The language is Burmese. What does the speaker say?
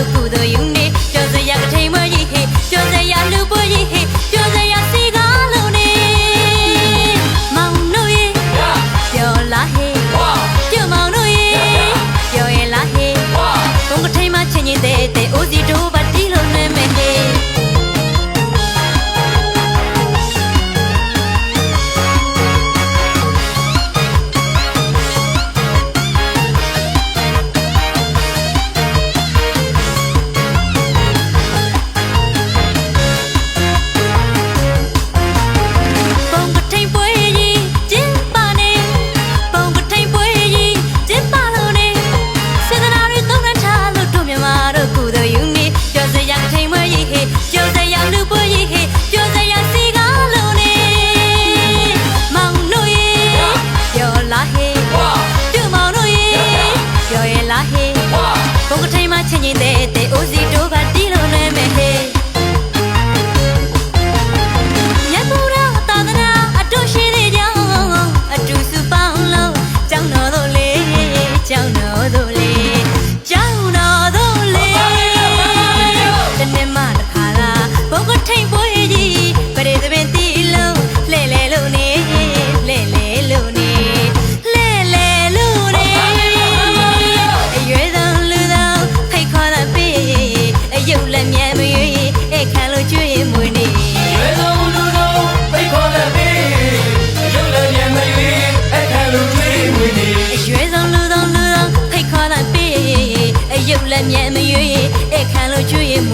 舍不得用に出 လက်မြဲမရွေ့ဧကန်လို့ချွေရမ